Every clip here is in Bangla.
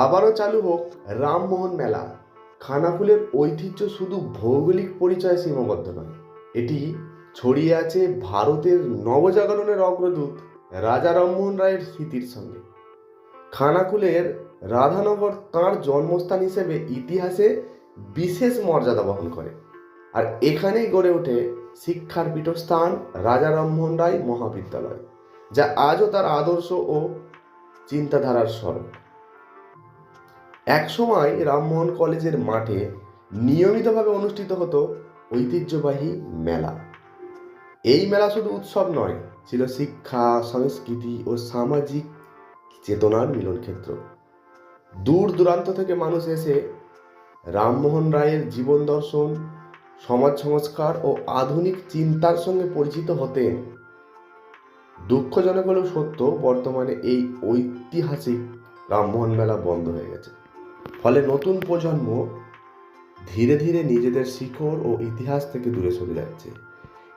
আবারও চালু হোক রামমোহন মেলা। খানাকুলের ঐতিহ্য শুধু ভৌগোলিক পরিচয় সীমাবদ্ধ নয়, এটি ছড়িয়ে আছে ভারতের নবজাগরণের অগ্রদূত রাজা রামমোহন রায়ের স্মৃতির সঙ্গে। খানাকুলের রাধানগর তাঁর জন্মস্থান হিসেবে ইতিহাসে বিশেষ মর্যাদা বহন করে আর এখানেই গড়ে ওঠে শিক্ষার পীঠস্থান রাজা রামমোহন রায় মহাবিদ্যালয়, যা আজও তার আদর্শ ও চিন্তাধারার স্বরূপ। একসময় রামমোহন কলেজের মাঠে নিয়মিতভাবে অনুষ্ঠিত হতো ঐতিহ্যবাহী মেলা। এই মেলা শুধু উৎসব নয়, ছিল শিক্ষা, সংস্কৃতি ও সামাজিক চেতনার মিলন ক্ষেত্র দূর দূরান্ত থেকে মানুষ এসে রামমোহন রায়ের জীবন দর্শন, সমাজ সংস্কার ও আধুনিক চিন্তার সঙ্গে পরিচিত হতেন দুঃখজনক হলেও সত্য, বর্তমানে এই ঐতিহাসিক রামমোহন মেলা বন্ধ হয়ে গেছে। ফলে নতুন প্রজন্ম ধীরে ধীরে নিজেদের শিকড় ও ইতিহাস থেকে দূরে সরে যাচ্ছে।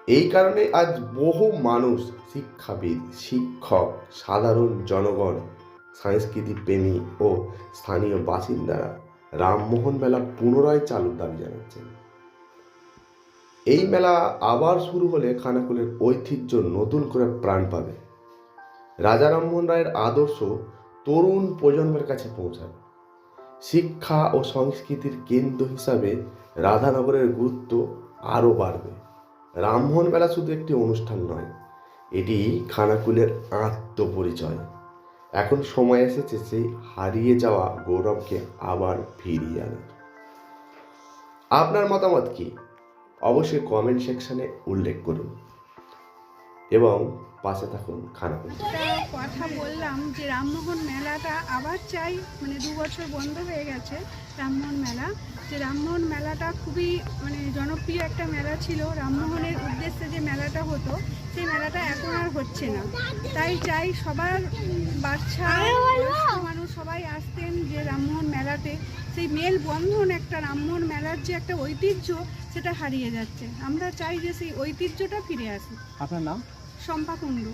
এই কারণে আজ বহু মানুষ শিক্ষাবিদ, শিক্ষক, সাধারণ জনগণ সংস্কৃতি প্রেমী ও স্থানীয় বাসিন্দারা রামমোহন মেলা পুনরায় চালুর দাবি জানাচ্ছেন। এই মেলা আবার শুরু হলে খানাকুলের ঐতিহ্য নতুন করে প্রাণ পাবে। রাজা রামমোহন রায়ের আদর্শ তরুণ প্রজন্মের কাছে পৌঁছাবে। শিক্ষা ও সংস্কৃতির কেন্দ্র হিসাবে রাধানগরের গুরুত্ব আরও বাড়বে। রামমোহন মেলা শুধু একটি অনুষ্ঠান নয়, এটি খানাকুলের আত্মপরিচয়। এখন সময় এসেছে সেই হারিয়ে যাওয়া গৌরবকে আবার ফিরিয়ে আনার। আপনার মতামত কি? অবশ্যই কমেন্ট সেকশনে উল্লেখ করুন। এবং পাশে থাকুন একটা কথা বললাম যে রামমোহন মেলাটা আবার চাই মানে দু বছর বন্ধ হয়ে গেছে রামমোহন মেলা। যে রামমোহন মেলাটা খুবই মানে জনপ্রিয় একটা মেলা ছিল। রামমোহনের উদ্দেশ্যে যে মেলাটা হতো সেই মেলাটা এখন আর হচ্ছে না। তাই চাই সবার বাচ্চা মানুষ সবাই আসতেন যে রামমোহন মেলাতে। সেই মেল বন্ধন একটা রামমোহন মেলার যে একটা ঐতিহ্য সেটা হারিয়ে যাচ্ছে। আমরা চাই যে সেই ঐতিহ্যটা ফিরে আসে আপনার নাম? শম্পা কুণ্ডু।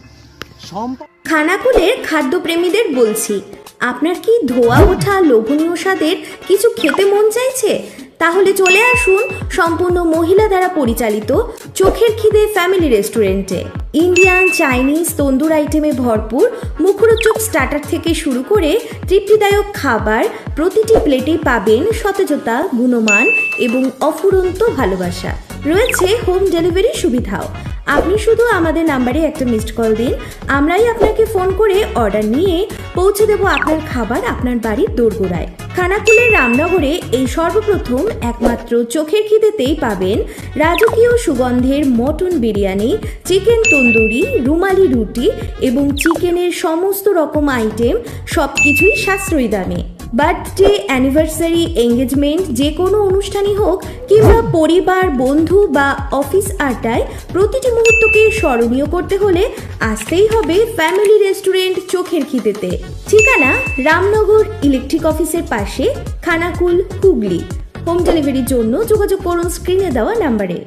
খানাকুলের খাদ্যপ্রেমীদের বলছি আপনার কি ধোয়া ওঠা লোভনীয় স্বাদের কিছু খেতে মন চাইছে? তাহলে চলে আসুন সম্পূর্ণ মহিলা দ্বারা পরিচালিত চোখের খিদে ফ্যামিলি রেস্টুরেন্টে। ইন্ডিয়ান চাইনিজ তন্দুর আইটেমে ভরপুর মুখরোচক স্টার্টার থেকে শুরু করে তৃপ্তিদায়ক খাবার প্রতিটি প্লেটে পাবেন সতেজতা গুণমান এবং অফুরন্ত ভালোবাসা। রয়েছে হোম ডেলিভারি সুবিধাও। আপনি শুধু আমাদের নাম্বারে একটা মিসড কল দিন। আমরাই আপনাকে ফোন করে অর্ডার নিয়ে পৌঁছে দেব আপনার খাবার আপনার বাড়ির দোরগোড়ায়। খানাকুলের রামনগরে এই সর্বপ্রথম একমাত্র চোখের খিদেতেই পাবেন রাজকীয় সুগন্ধের মটন বিরিয়ানি, চিকেন তন্দুরি, রুমালি রুটি এবং চিকেনের সমস্ত রকম আইটেম সব কিছুই সাশ্রয়ী দামে। বার্থডে অ্যানিভার্সারি এঙ্গেজমেন্ট যে কোনো অনুষ্ঠানই হোক, কিংবা পরিবার, বন্ধু বা অফিস আড্ডায় প্রতিটি মুহূর্তকে স্মরণীয় করতে হলে আসতেই হবে ফ্যামিলি রেস্টুরেন্ট চোখের খিদেতে। ঠিকানা রামনগর ইলেকট্রিক অফিসের পাশে, খানাকুল, হুগলি। হোম ডেলিভারির জন্য যোগাযোগ করুন স্ক্রিনে দেওয়া নাম্বারে